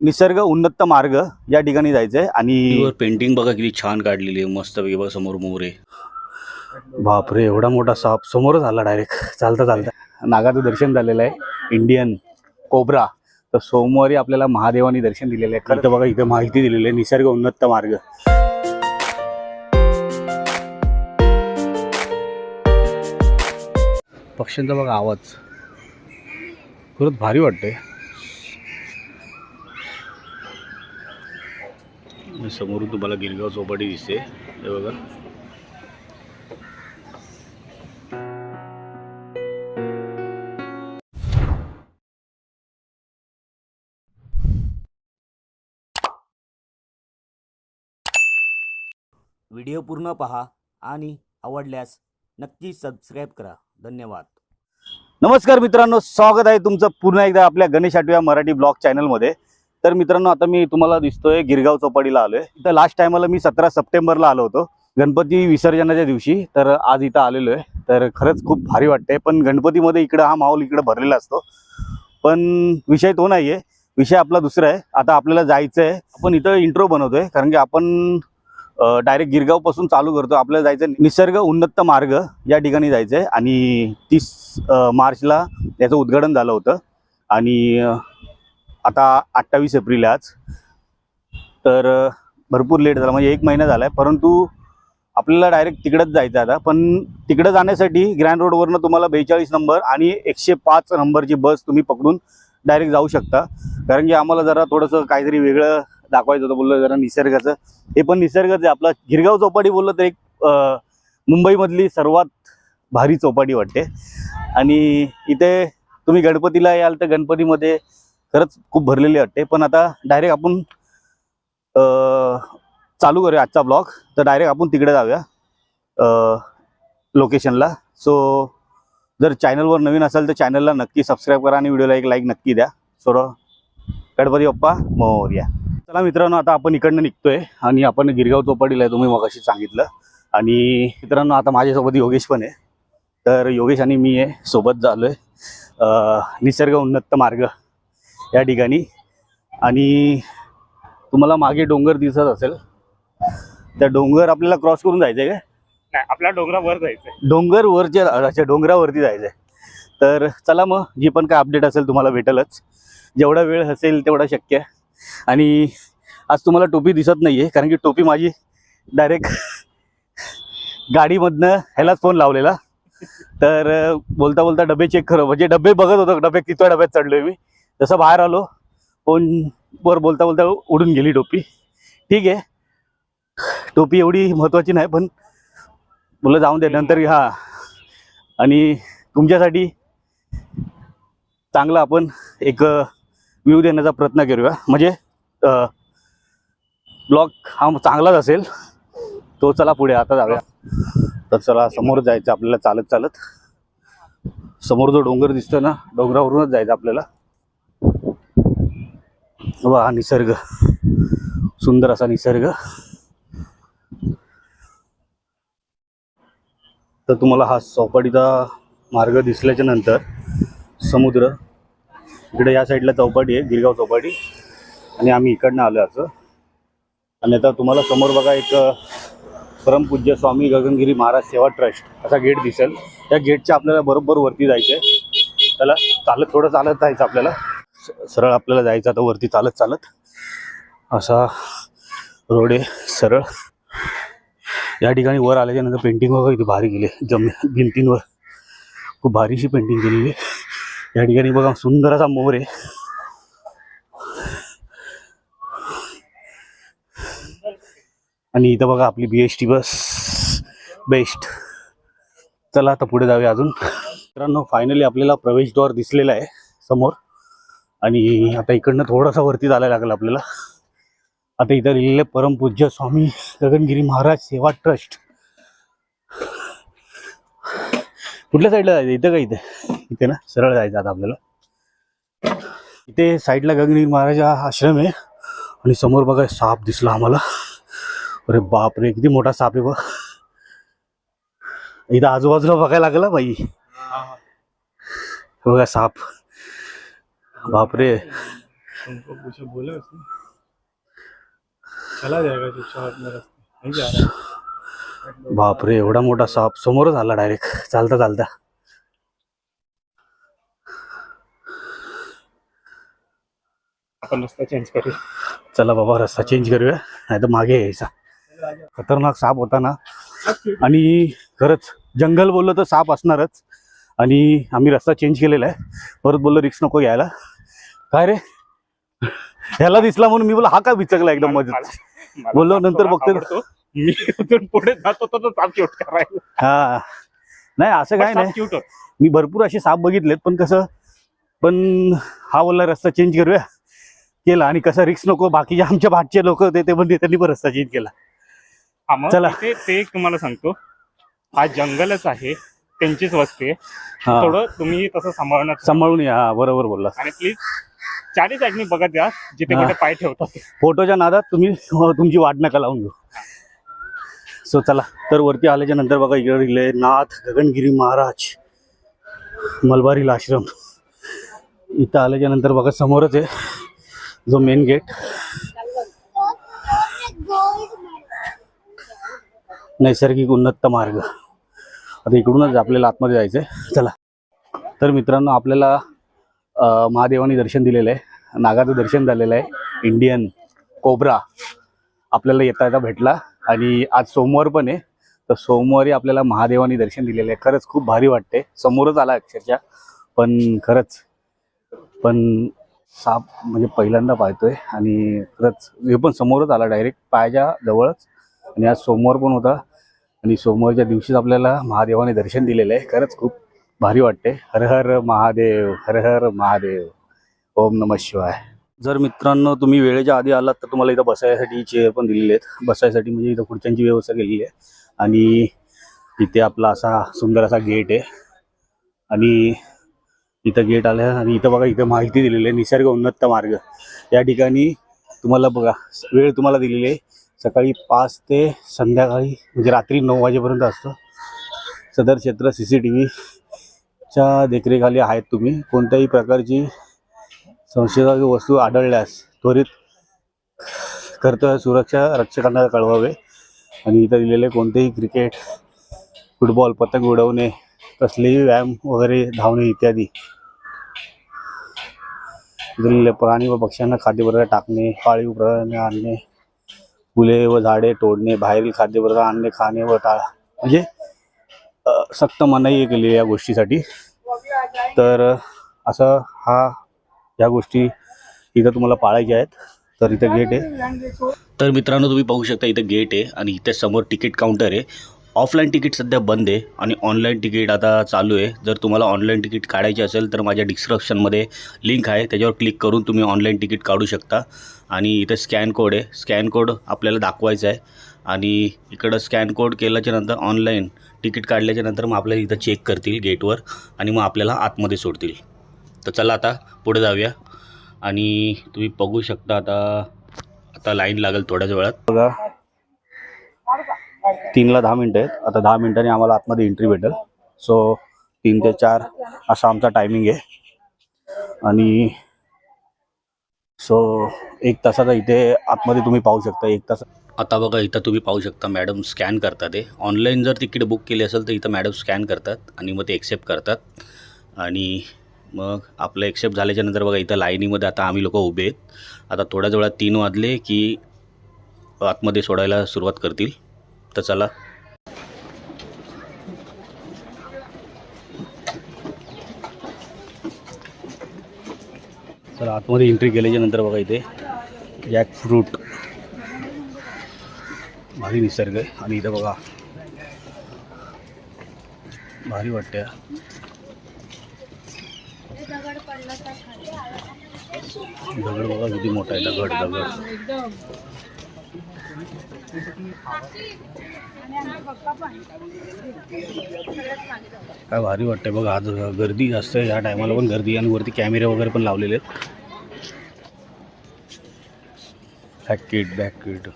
निसर्ग उन्नत मार्ग या ठिकाणी जायचंय आणि पेंटिंग बघा किती छान काढलेली आहे. मस्त बघा समोर मोरे. बापरे एवढा मोठा साप समोरच आला डायरेक्ट चालता चालता. नागाचं दर्शन झालेलं आहे. इंडियन कोबरा तर सोमवारी आपल्याला महादेवानी दर्शन दिलेलं आहे. खरं तर बघा इथे माहिती दिलेली आहे. निसर्ग उन्नत मार्ग. पक्ष्यांचा बघा आवाज. खरंच भारी वाटतंय. समोरून तुम्हाला गिरगाव चौपाटी दिसते. हे बघा. व्हिडिओ पूर्ण पहा आणि आवडल्यास नक्की सबस्क्राईब करा. धन्यवाद. नमस्कार मित्रांनो स्वागत आहे तुमचं पुन्हा एकदा आपल्या गणेश आठव्या मराठी ब्लॉग चॅनलमध्ये. तर मित्रांनो आता मी तुम्हाला दिसतोय गिरगाव चौपाटीला आलोय. इथं लास्ट टायमाला मी सतरा सप्टेंबरला आलो होतो गणपती विसर्जनाच्या दिवशी. तर आज इथं आलेलो आहे. तर खरंच खूप भारी वाटतंय पण गणपतीमध्ये इकडं हा माहोल इकडं भरलेला असतो. पण विषय तो नाही आहे विषय आपला दुसरा आहे. आता आपल्याला जायचं आहे आपण इथं इंट्रो बनवतोय कारण की आपण डायरेक्ट गिरगावपासून चालू करतो. आपल्याला जायचं निसर्ग उन्नत मार्ग या ठिकाणी जायचंय. आणि तीस मार्चला याचं उद्घाटन झालं होतं. आणि आता अठ्ठावीस एप्रिल आज. तर भरपूर लेट झाला म्हणजे एक महिना झाला आहे परंतु आपल्याला डायरेक्ट तिकडंच जायचं आहे आता. पण तिकडं जाण्यासाठी ग्रँड रोडवरनं तुम्हाला बेचाळीस नंबर आणि एकशे पाच नंबरची बस तुम्ही पकडून डायरेक्ट जाऊ शकता. कारण की आम्हाला जरा थोडंसं काहीतरी वेगळं दाखवायचं होतं बोललं जरा निसर्गाचं. हे पण निसर्गच आहे. आपला गिरगाव चौपाटी बोललं तर एक मुंबईमधली सर्वात भारी चौपाटी वाटते. आणि इथे तुम्ही गणपतीला याल तर गणपतीमध्ये खरंच खूप भरलेली वाटते पण आता डायरेक्ट आपण चालू करूया आजचा ब्लॉग तर डायरेक्ट आपण तिकडे जाऊया लोकेशनला सो जर चॅनलवर नवीन असाल तर चॅनलला नक्की सबस्क्राईब करा आणि व्हिडिओला एक लाईक नक्की द्या. सोडं गणपती बाप्पा मोर्या. चला मित्रांनो आता आपण इकडनं निघतोय आणि आपण गिरगाव चौपाटीला आहे तुम्ही मगाशी सांगितलं. आणि मित्रांनो आता माझ्यासोबत योगेश पण आहे. तर योगेश आणि मी आहे सोबत झालोय. आहे निसर्ग उन्नत मार्ग. या ठिकाणी. आणि तुम्हाला मागे डोंगर दिसत असेल. त्या डोंगर आपल्याला क्रॉस करून जायचं आहे का नाही आपल्या डोंगरावर जायचंय. डोंगर वरच्या अच्छा डोंगरावरती जायचं आहे तर चला मग जी पण काय अपडेट असेल तुम्हाला भेटेलच. जेवढा वेळ असेल तेवढा शक्य आहे. आणि आज तुम्हाला टोपी दिसत नाही आहे कारण की टोपी माझी डायरेक्ट गाडीमधनं ह्यालाच फोन लावलेला. तर बोलता बोलता डबे चेक करो. म्हणजे डबे बघत होतो डबे किती डब्यात चढलोय मी. जसं बाहेर आलो फोन वर बोलता बोलता उडून गेली टोपी. ठीक आहे. टोपी एवढी महत्त्वाची नाही पण मुलं जाऊन दे नंतर हा आणि तुमच्यासाठी चांगला आपण एक व्ह्यू देण्याचा प्रयत्न करूया. म्हणजे ब्लॉग हा चांगलाच असेल तो चला पुढे आता जाऊया. तर चला समोर जायचं आपल्याला चालत चालत. समोर जो डोंगर दिसतो ना डोंगरावरूनच जायचं आपल्याला. वा हा निसर्ग. सुंदर असा निसर्ग. तर तुम्हाला हा चौपाटीचा मार्ग दिसल्याच्या नंतर समुद्र इकडे या साईडला चौपाटी आहे गिरगाव चौपाटी. आणि आम्ही इकडनं आलो असं. आणि आता तुम्हाला समोर बघा एक परमपूज्य स्वामी गगनगिरी महाराज सेवा ट्रस्ट असा गेट दिसेल. त्या गेटच्या आपल्याला बरोबर वरती जायचं आहे त्याला चालत थोडं चालत जायचं आपल्याला. सरळ आपल्याला जायचं आता वरती चालत चालत. असा रोड आहे सरळ. या ठिकाणी वर आल्याच्यानंतर पेंटिंग वगैरे इथे भारी केली. जम भिंतींवर खूप भारीशी पेंटिंग केलेली आहे. या ठिकाणी बघा सुंदर असा मोर आहे. आणि इथं बघा आपली B S T bus. Best चला आता पुढे जाऊया अजून. मित्रांनो फायनली आपल्याला प्रवेशद्वार दिसलेला आहे समोर. आणि आता इकडनं थोडासा वरती जायला लागला आपल्याला. आता इथं लिहिलेलं आहे, परमपूज्य स्वामी गगनगिरी महाराज सेवा ट्रस्ट. कुठल्या साईडला जायचं? इथं का इथे? इथे ना सरळ जायचं आता आपल्याला. इथे साईडला गगनगिरी महाराज हा आश्रम आहे. आणि समोर बघा साप दिसला आम्हाला. अरे बापरे किती मोठा साप आहे बघ. इथं आजूबाजूला बघायला लागला बाई. बघा साप. बापरे. तुमको कुछ बोले उसने? चला जाएगा चुपचाप नहीं जा रहा बापरे एवढा मोठा साप समोरच आला डायरेक्ट चालता चालता. आपण रस्ता चेंज करू चला बाबा रस्ता चेंज करूया. नाही तर मागे यायचा. खतरनाक साप होता ना. आणि खरंच जंगल बोललो तर साप असणारच. आणि आम्ही रस्ता चेंज केलेला आहे. परत बोललो रिक्स नको घ्यायला. काय रे? ह्याला दिसला म्हणून मी बोला हा काय विचकला एकदम मजेत? बोललो नंतर बघते. मी अजून पुढे जात होतो साप क्यूट करायला. हा. नाही असं काय नाही. क्यूट मी भरपूर असे साप बघितलेत पण कसं पण हा बोलला रस्ता चेंज करूया. केला आणि कसं रिक्स नको बाकीचे आमच्या भाटचे लोक होते ते पण त्यांनी पण रस्ता चेंज केला. चला. ते तुम्हाला सांगतो. हा जंगलच आहे त्यांचीच वस्ती आहे. थोडं तुम्ही तसं सांभाळण्यात सांभाळून या. बरोबर बोलला आणि प्लीज चारी साईडनी बघत या जिथे हा. कुठे पाय ठेवतात फोटोच्या नादात तुम्ही तुमची वाट नका लावून घेऊ. सो चला तर वरती आल्याच्यानंतर बघा इकडे लिहिले नाथ गगनगिरी महाराज मलबारील आश्रम. इथं आल्याच्यानंतर बघा समोरच आहे जो मेन गेट नैसर्गिक उन्नत मार्ग. आता इकडूनच आपल्याला आतमध्ये जायचं आहे चला. तर मित्रांनो आपल्याला महादेवाने दर्शन दिलेलं आहे. नागाचं दर्शन झालेलं आहे. इंडियन कोबरा आपल्याला येता येता भेटला. आणि आज सोमवार पण आहे. तर सोमवारी आपल्याला महादेवाने दर्शन दिलेलं आहे. खरंच खूप भारी वाटते समोरच आला अक्षरशः. पण खरंच पण साप म्हणजे पहिल्यांदा पाहतोय. आणि खरंच हे पण समोरच आला डायरेक्ट पायाच्या जवळच. आणि आज सोमवार पण होता. आणि सोमवारच्या दिवशीच आपल्याला महादेवाने दर्शन दिलेलं आहे. खरंच खूप भारी वाटते. हर हर महादेव हर हर महादेव. ओम नम शिवाय. जर मित्रांनो तुम्ही वेळेच्या आधी आलात तर तुम्हाला इथं बसायसाठी चेअर पण दिलेले आहेत. बसायसाठी म्हणजे इथं खुर्च्यांची व्यवस्था केलेली आहे. आणि इथे आपला असा सुंदर असा गेट आहे. आणि इथं गेट आलं आणि इथं बघा इथं माहिती दिलेली आहे. निसर्ग उन्नत मार्ग. या ठिकाणी तुम्हाला बघा वेळ तुम्हाला दिलेली आहे. सकाळी पाच ते संध्याकाळी म्हणजे रात्री नऊ वाजेपर्यंत असतं. सदर क्षेत्र सी सी टी व्ही च्या देखरेखाली आहेत तुम्ही. कोणत्याही प्रकारची संशयास्पद वस्तू आढळल्यास त्वरित कर्तव्य सुरक्षा रक्षकांना कळवावे आणि इथं दिलेले कोणतेही क्रिकेट फुटबॉल पतंग उडवणे कसलेही व्यायाम वगैरे धावणे इत्यादी. दिलेले प्राणी व पक्ष्यांना खाद्यपदार्थ टाकणे पाळीव प्राणी आणणे फुले व झाडे तोडणे बाहेरील खाद्यपदार्थ आणणे खाणे व टाळा. म्हणजे सक्त मनाई केलेली या गोष्टीसाठी. तर असं हा या गोष्टी इथं तुम्हाला पाळायच्या आहेत. तर इथं गेट आहे. तर मित्रांनो तुम्ही पाहू शकता इथं गेट आहे आणि इथे समोर तिकीट काउंटर आहे. ऑफलाईन तिकीट सध्या बंद आहे आणि ऑनलाईन तिकीट आता चालू आहे. जर तुम्हाला ऑनलाईन तिकीट काढायचे असेल तर माझ्या डिस्क्रिप्शनमध्ये लिंक आहे. त्याच्यावर क्लिक करून तुम्ही ऑनलाईन तिकीट काढू शकता. आणि इथं स्कॅन कोड आहे. स्कॅन कोड आपल्याला दाखवायचा आहे. आणि इकडं स्कॅन कोड केल्याच्यानंतर ऑनलाईन तिकीट काढल्याच्या नंतर मग आपल्याला इथं चेक करतील गेटवर आणि मग आपल्याला आतमध्ये सोडतील. तर चला आता पुढे जाऊया. आणि तुम्ही बघू शकता आता आता लाईन लागेल थोड्याच वेळात. बघा. तीनला दहा मिनटं आहेत. आता दहा मिनटांनी आम्हाला आतमध्ये एंट्री भेटेल. सो तीन ते चार असा आमचा टायमिंग आहे. आणि सो एक तासाचा इथे आतमध्ये तुम्ही पाहू शकता. एक तास आता बघा इथं तुम्ही पाहू शकता मॅडम स्कॅन करतात ते ऑनलाईन जर तिकीट बुक केली असेल तर इथं मॅडम स्कॅन करतात आणि मग ते एक्सेप्ट करतात. आणि मग आपलं एक्सेप्ट झाल्याच्यानंतर बघा इथं लाईनीमध्ये आता आम्ही लोक उभे आहेत. आता थोड्याच वेळात तीन वाजले की आतमध्ये सोडायला सुरुवात करतील. तर चला. तर आतमध्ये एंट्री केल्याच्यानंतर बघा इथे जॅक फ्रूट भारी निसर्ग आहे. आणि इथं बघा. भारी वाटते दगड बघा किती मोठा आहे. दगड दगड. काय भारी वाटतंय. बघा आज गर्दी जास्त आहे. या टायमाला पण गर्दी आणि वरती कॅमेरे वगैरे पण लावलेले आहेत. बॅक किट बॅक किट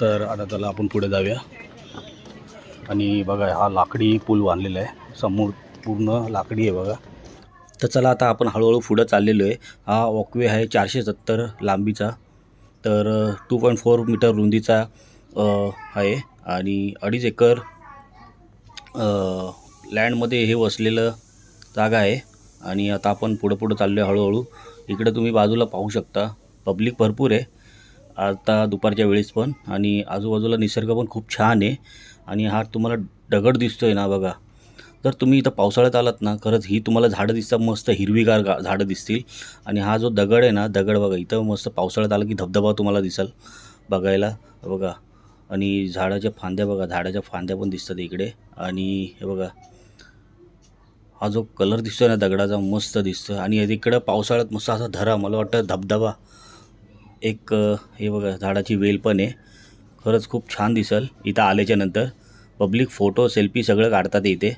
तर आता त्याला आपण पुढे जाऊया. आणि बघा हा लाकडी पूल बांधलेला आहे. समोर पूर्ण लाकडी आहे बघा. तर चला आता आपण हळूहळू पुढं चाललेलो आहे. हा वॉकवे आहे चारशे सत्तर लांबीचा. तर टू पॉईंट फोर मीटर रुंदीचा आहे. आणि अडीच एकर लँडमध्ये हे वसलेलं जागा आहे. आणि आता आपण पुढं पुढं चाललो आहे हळूहळू. इकडं तुम्ही बाजूला पाहू शकता. पब्लिक भरपूर आहे. आता दुपारच्या वेळेस पण. आणि आजूबाजूला निसर्ग पण खूप छान आहे. आणि हा तुम्हाला दगड दिसतो आहे ना बघा. जर तुम्ही इथं पावसाळ्यात आलात ना खरंच ही तुम्हाला झाडं दिसतात मस्त हिरवीगार गा झाडं दिसतील. आणि हा जो दगड आहे ना दगड बघा इथं मस्त पावसाळ्यात आला की धबधबा तुम्हाला दिसेल बघायला. बघा. आणि झाडाच्या फांद्या बघा झाडाच्या फांद्या पण दिसतात इकडे. आणि हे बघा हा जो कलर दिसतोय ना दगडाचा मस्त दिसतोय. आणि इकडं पावसाळ्यात मस्त असा धरा मला वाटतं धबधबा. एक हे बघा झाडाची वेल पण आहे. खरंच खूप छान दिसेल. इथं आल्याच्यानंतर. पब्लिक फोटो सेल्फी सगळं काढतात इथे.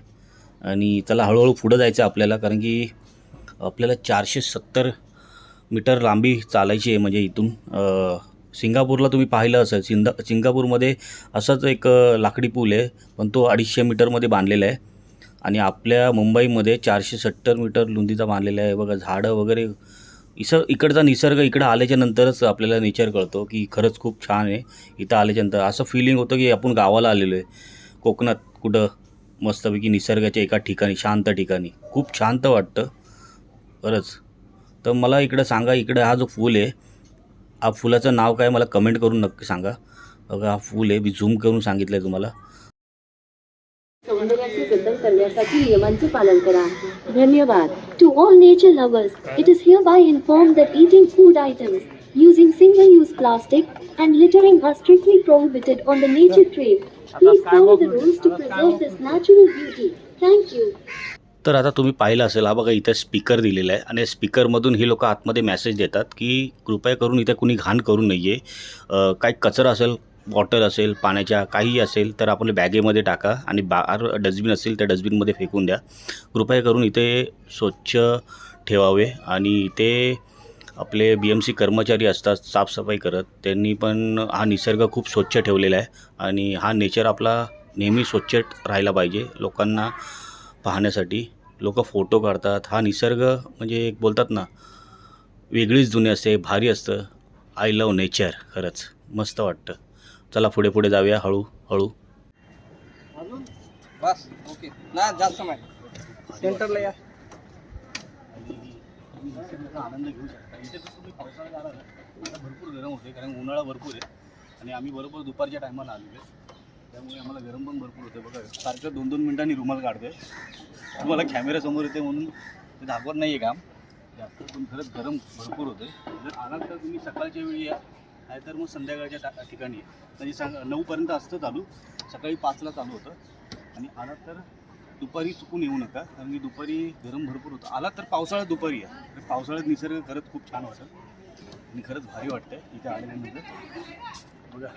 आणि चला हळूहळू पुढं जायचं आपल्याला कारण की आपल्याला चारशे सत्तर मीटर लांबी चालायची आहे म्हणजे इथून. सिंगापूरला तुम्ही पाहिलं असेल सिंधा सिंगापूरमध्ये असंच एक लाकडी पूल आहे. पण तो अडीचशे मीटरमध्ये बांधलेला आहे. आणि आपल्या मुंबईमध्ये चारशे सत्तर मीटर लुंदीचा बांधलेला आहे. बघा झाडं वगैरे इसं इकडचा निसर्ग इकडं आल्याच्या नंतरच आपल्याला नेचर कळतो की खरंच खूप छान आहे. इथं आल्याच्यानंतर असं फिलिंग होतं की आपण गावाला आलेलो आहे. कोकणात कुठं मस्तपैकी निसर्गाच्या एका ठिकाणी शांत ठिकाणी. खूप शांत वाटतं. खरंच. तर मला इकडं सांगा इकडं हा जो फूल आहे हा फुलाचं नाव काय मला कमेंट करून नक्की सांगा. बघा हा फूल आहे. मी झूम करून सांगितलं आहे तुम्हाला. करण्यासाठी नियमांचे पालन करा धन्यवाद to all nature lovers it is hereby informed that eating food items using single use plastic and littering are strictly prohibited on the nature trail please follow the rules to preserve this natural beauty thank you तर आता तुम्ही पाहिलं असेल हा बघा इथं speaker दिलेला आहे आणि स्पीकरमधून ही लोक आतमध्ये मेसेज देतात की कृपया करून इथे कुणी घाण करू नये काही कचरा असेल बॉटल असेल पाण्याच्या काहीही असेल तर आपल्या बॅगेमध्ये टाका आणि बार डस्टबिन असेल त्या डस्टबिनमध्ये फेकून द्या. कृपया करून इथे स्वच्छ ठेवावे आणि इथे आपले बी एम सी कर्मचारी असतात साफसफाई करत त्यांनी पण हा निसर्ग खूप स्वच्छ ठेवलेला आहे आणि हा नेचर आपला नेहमी स्वच्छ राहायला पाहिजे लोकांना पाहण्यासाठी. लोक फोटो काढतात हा निसर्ग म्हणजे एक बोलतात ना वेगळीच दुनिया असते भारी असतं. आय लव नेचर खरंच. मस्त वाटतं. चला पुढे पुढे जाऊया हळू हळू. बस ओके. ना जास्त नाही. सेंटरला या. आनंद घेऊ शकता इथे तुम्ही ना आता भरपूर गरम होते कारण उन्हाळा भरपूर आहे. आणि आम्ही बरोबर दुपारच्या टायमाला आलेलो आहे. त्यामुळे आम्हाला गरम पण भरपूर होते. बघा सारखं दोन दोन मिनिटांनी रुमाल काढतोय. तुम्हाला कॅमेऱ्यासमोर येते म्हणून ते दाखवत नाही आहे काम. जास्त पण खरंच गरम भरपूर होते. जर आलात तर तुम्ही सकाळच्या वेळी या. नाहीतर मग संध्याकाळच्या ठिकाणी. म्हणजे सांग नऊपर्यंत असतं चालू. सकाळी पाचला चालू होतं. आणि आलात तर दुपारी चुकून येऊ नका कारण की दुपारी गरम भरपूर होतं. आलात तर पावसाळ्यात दुपारी या तर पावसाळ्यात निसर्ग खरंच खूप छान वाटतं आणि खरंच भारी वाटतं इथे आल्यानंतर बघा.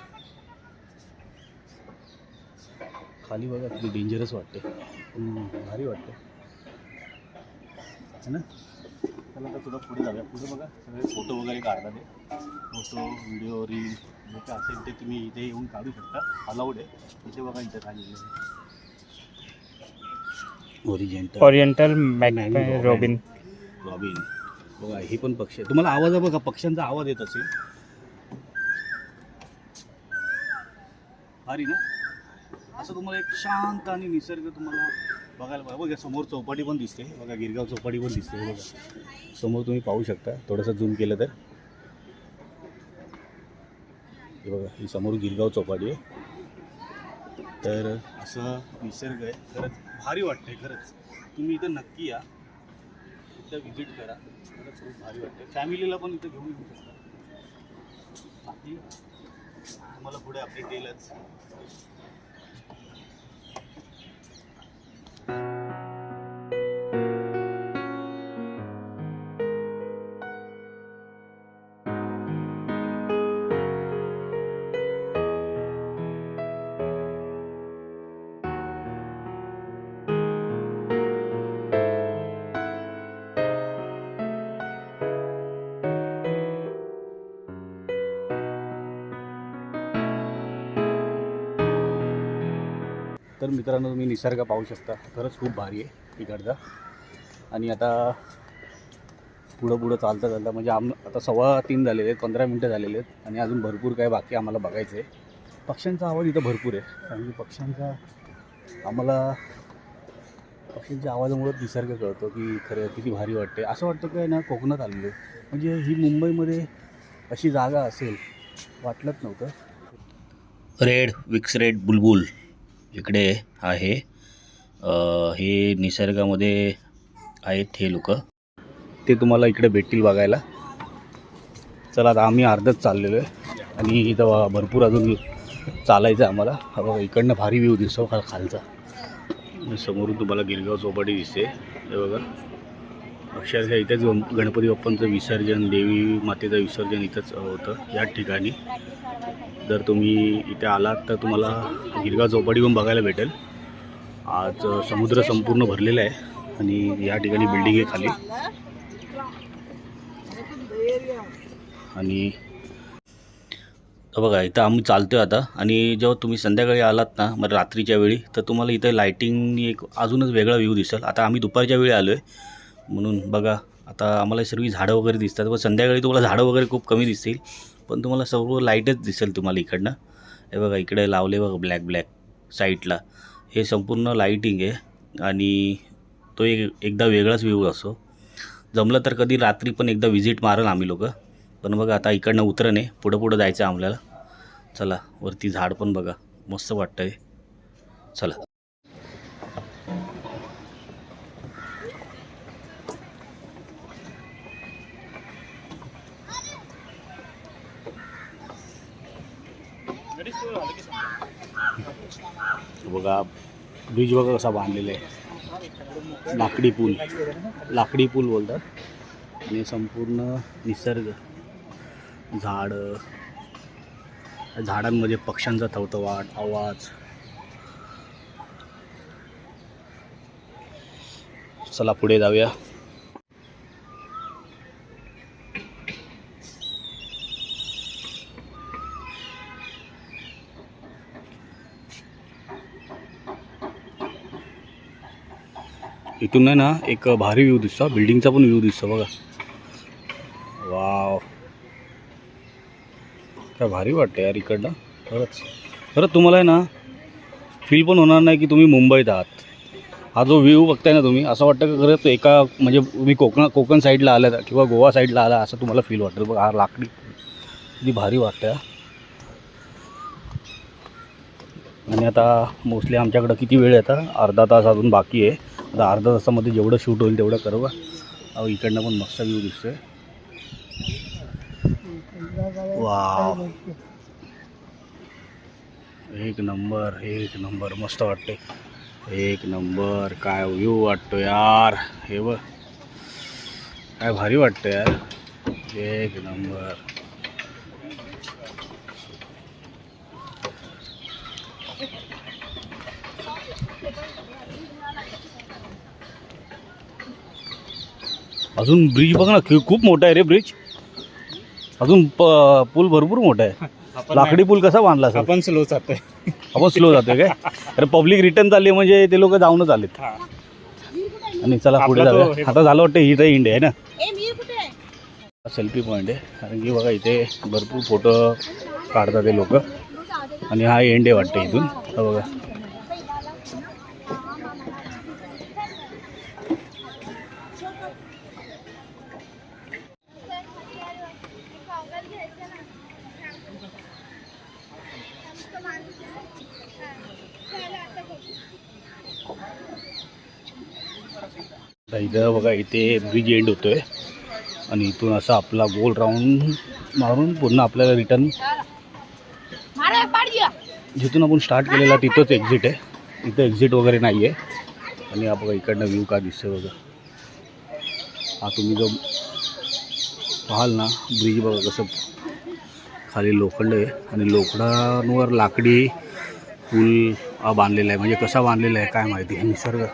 खाली बघा किती डेंजरस वाटते भारी वाटतं है ना? चला आता थोडं पुढे जाऊया. पुढे बघा सगळे फोटो वगैरे काढतात ते. फोटो व्हिडिओ रील जे काय असेल ते तुम्ही इथे येऊन काढू शकता. अलाउड आहे. इथे बघा इथे काय ओरिजेंटल ओरिएंटल रॉबिन रॉबिन बघा हे पण पक्षी आहे. तुम्हाला आवाज आहे बघा पक्ष्यांचा आवाज येत असेल. भारी ना? असं तुम्हाला एक शांत आणि निसर्ग तुम्हाला बघायला बघा बघा समोर चौपाटी पण दिसते. बघा गिरगाव चौपाटी पण दिसते हे बघा. समोर तुम्ही पाहू शकता. थोडंसं झूम केलं तर. हे बघा ही समोर गिरगाव चौपाटी आहे. तर असं निसर्ग आहे. खरंच भारी वाटतंय खरंच. तुम्ही इथं नक्की या. इथं व्हिजिट करा. खरंच खूप भारी वाटतं फॅमिलीला पण इथं घेऊन येऊ शकता. बाकी तुम्हाला पुढे अपडेट येईलच. मित्रांनो तुम्ही निसर्ग पाहू शकता. खरंच खूप भारी आहे इकडचा आणि आता पुढं पुढं चालता चालता म्हणजे आम आता सव्वा तीन झालेले आहेत पंधरा मिनटं झालेले आहेत आणि अजून भरपूर काय बाकी आम्हाला बघायचं आहे पक्ष्यांचा आवाज इथं भरपूर आहे कारण की पक्ष्यांचा आम्हाला पक्ष्यांच्या आवाजामुळं निसर्ग कळतो की खरं किती भारी वाटते असं वाटतं काय ना कोकणात आलेलो आहे. म्हणजे ही मुंबईमध्ये अशी जागा असेल वाटलंच नव्हतं. रेड विक्स रेड बुलबुल. इकडे आहे. हे निसर्गामध्ये आहेत हे लोक. ते तुम्हाला इकडे भेटतील बघायला. चला आता आम्ही अर्धच चाललेलो आहे. आणि इथं भरपूर अजून चालायचं आहे आम्हाला. हा बघा इकडनं भारी व्ह्यू दिसतो खा खालचा. समोरून तुम्हाला गिरगाव चौपाटी दिसते. हे बघा. अक्षरशः इथेच गणपती बाप्पांचं विसर्जन देवी मातेचं विसर्जन इथंच होतं याच ठिकाणी. जर तुम्ही इथे आलात तर तुम्हाला गिरगा चौपाटी पण बघायला भेटेल. आज समुद्र संपूर्ण भरलेला आहे आणि या ठिकाणी बिल्डिंग आहे खाली. आणि बघा इथं आम्ही चालतोय आता. आणि जेव्हा तुम्ही संध्याकाळी आलात ना मग रात्रीच्या वेळी तर तुम्हाला इथं लाईटिंग एक अजूनच वेगळा व्ह्यू दिसेल. आता आम्ही दुपारच्या वेळी आलो आहे म्हणून बघा आता आम्हाला सर्व झाडं वगैरे दिसतात. व संध्याकाळी तुम्हाला झाडं वगैरे खूप कमी दिसतील. पण तुम्हाला सर्व लाईटच दिसेल तुम्हाला इकडनं. हे बघा इकडे लावले बघा ब्लॅक ब्लॅक साईडला हे संपूर्ण लाईटिंग आहे. आणि तो एक एकदा वेगळाच व्ह्यू असतो जमलं तर कधी रात्री पण एकदा व्हिजिट मारल आम्ही लोक. पण बघा आता इकडनं उतरणे पुढं पुढं जायचं आम्हाला. चला वरती झाड पण बघा. मस्त वाटतं आहे चला बघा ब्रिज बघा कसा बांधलेला आहे. लाकडी पूल. लाकडी पूल बोलतात. आणि संपूर्ण निसर्ग झाडं झाडांमध्ये पक्ष्यांचा थवथवाट आवाज. चला पुढे जाऊया. इथून नाही ना एक भारी व्ह्यू दिसतो बिल्डिंगचा पण व्ह्यू दिसतो बघा. वाव काय भारी वाटतं यार इकडनं. खरंच. खरंच तुम्हाला आहे ना फील पण होणार नाही की तुम्ही मुंबईत आहात. हा जो व्ह्यू बघताय ना तुम्ही असं वाटतं की खरंच एका म्हणजे तुम्ही कोकण कोकण साईडला आला किंवा गोवा साईडला आला असं तुम्हाला फील वाटेल बघा हा लाकडी. किती भारी वाटतं आणि आता मोस्टली आमच्याकडं किती वेळ आहे आता? अर्धा तास अजून बाकी आहे. आता अर्धा तासामध्ये जेवढं शूट होईल तेवढं करू अहो इकडनं पण मस्त व्ह्यू दिसतोय. वाव. एक नंबर एक नंबर. मस्त वाटते एक नंबर. काय व्ह्यू वाटतो यार. हे बघ. काय भारी वाटतं यार. एक नंबर. अजून ब्रिज बघ ना कि- खूप मोठा आहे रे ब्रिज. अजून प- पूल भरपूर मोठा आहे. लाकडी पूल कसा बांधला सर? आपण स्लो जातोय. आपण स्लो जातोय काय? अरे पब्लिक रिटर्न चालली म्हणजे ते लोक जाऊनच आलेत. हा. आणि चला पुढे आपला तो जाऊया. हे- आता झालं वाटतं ही तर इंडिया आहे ना? सेल्फी पॉईंट आहे? कारण की बघा इथे भरपूर फोटो काढतात ते लोक. आणि हा एंड आहे वाटतं इथून. हा बघा. इथं बघा इथे ब्रिज एंड होतोय. आणि इथून असं आपला गोल राऊंड मारून पुन्हा आपल्याला रिटर्न जिथून आपण स्टार्ट केलेला तिथंच एक्झिट आहे. इथं एक्झिट वगैरे नाही आहे आणि हा बघा इकडनं व्ह्यू का दिसतोय बघा. हा तुम्ही जो पाहाल ना ब्रिज बघा कसं खाली लोखंड आहे. आणि लोखंडांवर लाकडी पूल बांधलेला आहे. म्हणजे कसा बांधलेला आहे काय माहिती हे निसर्ग.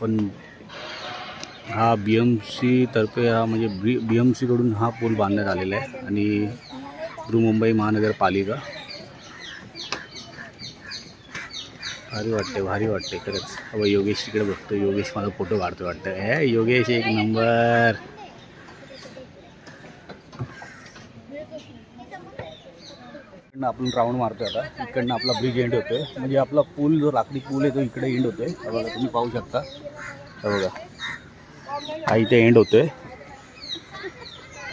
पण हा बी एम सीतर्फे हा म्हणजे बी बी एम सीकडून हा पूल बांधण्यात आलेला आहे आणि बृहमुंबई महानगरपालिका. भारी वाटते भारी वाटते खरंच. अबा योगेश तिकडे बघतो योगेश माझा फोटो काढतो वाटतं. हे योगेश एक नंबर. इकडनं आपण राऊंड मारतोय आता. इकडनं आपला ब्रिज एंड होतोय. म्हणजे आपला पूल जो लाकडी पूल आहे तो इकडे एंड होतोय. बघा तुम्ही पाहू शकता. बघा. हा इथे एंड होतोय.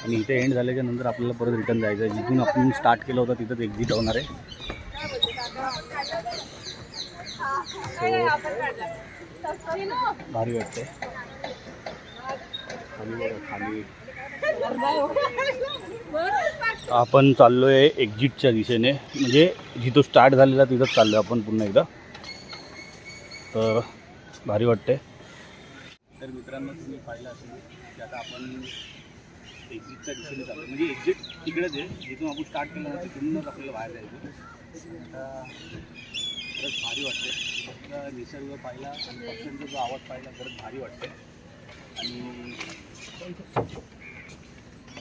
आणि इथे एंड झाल्याच्यानंतर आपल्याला परत रिटर्न जायचं आहे. जिथून आपण स्टार्ट केलं होतं तिथंच एक्झिट होणार आहे. भारी वाटते खाली. खाली आपण चाललो आहे एक्झिटच्या दिशेने. म्हणजे जिथं स्टार्ट झालेला तिथंच आहे आपण पुन्हा एकदा. तर भारी वाटते तर मित्रांनो तुम्ही पाहिलं असेल की आता आपण एक्झिटच्या दिशेने चाललो म्हणजे एक्झिट तिकडेच आहे. जिथून आपण स्टार्ट केलं ना तिथूनच आपल्याला बाहेर जायचं आता खरंच भारी वाटते निसर्ग पाहिला आणि पक्ष्यांचा जो आवाज पाहिला खरंच भारी वाटते आणि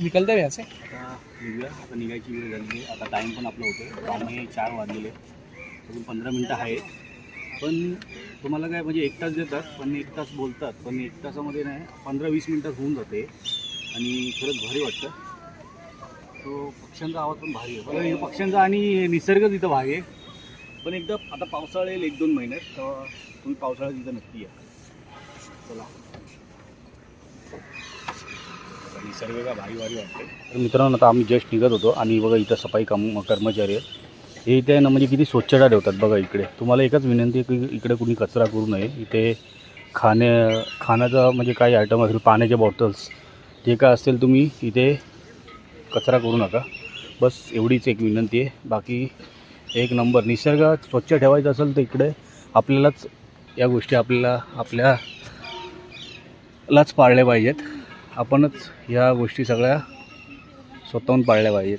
निकलते भी असे. आता निघूया. आता निघायची वेळ झाली आहे. आता टाईम पण आपलं होतं पावणे चार वाजलेले अजून पंधरा मिनटं आहेत. पण तुम्हाला काय म्हणजे एक तास देतात पण एक तास बोलतात. पण एक तासामध्ये नाही पंधरा वीस मिनटात होऊन जाते. आणि खरंच भारी वाटतं. तो पक्ष्यांचा आवाज पण भारी आहे. बघा हे पक्ष्यांचा आणि निसर्ग तिथं भाग आहे. पण एकदा आता पावसाळा येईल एक दोन महिन्यात तेव्हा तुम्ही पावसाळ्यात तिथं नक्की या. चला आता निसर्ग का भारी भारी वाटते. तर मित्रांनो आता आम्ही जस्ट निघत होतो आणि बघा इथं सफाई काम कर्मचारी आहेत. हे इथे ना म्हणजे किती स्वच्छता ठेवतात बघा इकडे. तुम्हाला एकच विनंती आहे की इकडे कुणी कचरा करू नये. इथे खाणे खाण्याचा म्हणजे काही आयटम असेल पाण्याच्या बॉटल्स जे काय असेल तुम्ही इथे कचरा करू नका. बस एवढीच एक विनंती आहे. बाकी एक नंबर निसर्ग स्वच्छ ठेवायचा असेल तर इकडे आपल्यालाच या गोष्टी आपल्याला आपल्यालाच पाळल्या पाहिजेत. आपणच ह्या गोष्टी सगळ्या स्वतःहून पाळल्या पाहिजेत.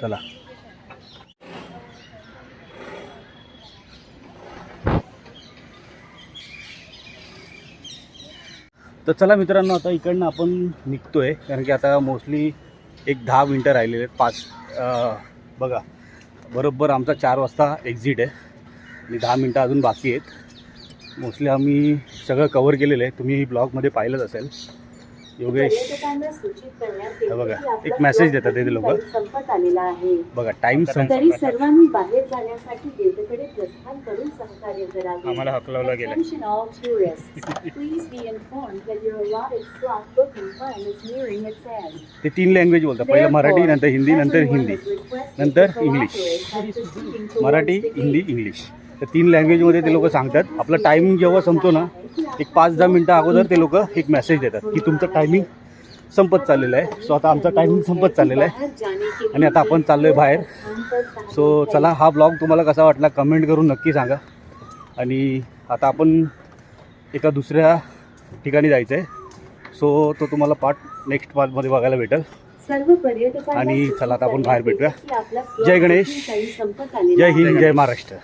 चला. तर चला मित्रांनो आता इकडनं आपण निघतोय. कारण की आता मोस्टली एक दहा मिनटं राहिलेले आहेत. पाच बघा. बरोबर आमचा चार वाजता एक्झिट आहे. आणि दहा मिनटं अजून बाकी आहेत. मोस्टली आम्ही सगळं कवर केलेलं आहे. तुम्ही ब्लॉगमध्ये पाहिलंच असेल. योगेश हे बघा, एक प्रवास देतात ते लोकं. संपत आलेला आहे बघा संप तरी सर्वांनी बाहेर जाण्यासाठी गेटकडे प्रस्थान करून सहकार्य करावे आम्हाला हकलवलं गेलं. ते तीन लँग्वेज बोलतात पहिलं मराठी नंतर हिंदी नंतर हिंदी नंतर इंग्लिश. मराठी हिंदी. इंग्लिश तर तीन लँग्वेजमध्ये ते लोक सांगतात. आपलं टायमिंग जेव्हा संपतो ना एक पाच दहा मिनटं अगोदर ते लोक एक मेसेज देतात की तुमचं टायमिंग संपत चाललेलं आहे. सो आता आमचा टायमिंग संपत चाललेला आहे. आणि आता आपण चाललोय बाहेर. सो चला हा ब्लॉग तुम्हाला कसा वाटला कमेंट करून नक्की सांगा. आणि आता आपण एका दुसऱ्या ठिकाणी जायचं आहे सो तो तुम्हाला पार्ट नेक्स्ट पार्टमध्ये बघायला भेटेल. आणि चला आता आपण बाहेर भेटूया. जय गणेश. जय. हिंद जय महाराष्ट्र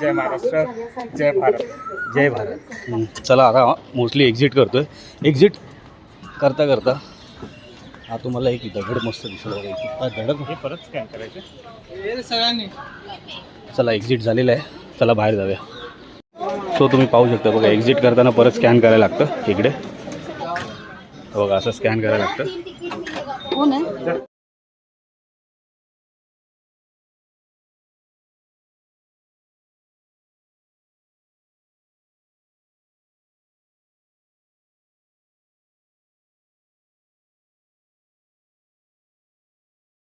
जय महाराष्ट्र, जय भारत. जय भारत चला आता मोस्टली एक्झिट करतोय एक्झिट करता करता हा तुम्हाला एक दगड मस्त दिसला बघा इथे. हा दगड हे परत स्कॅन करायचे सगळ्यांनी चला एक्झिट झालेलं आहे चला बाहेर जाऊया सो तुम्ही पाहू शकता बघा एक्झिट करताना परत स्कॅन करायला लागतं इकडे बघा असं स्कॅन करायला लागतं. हो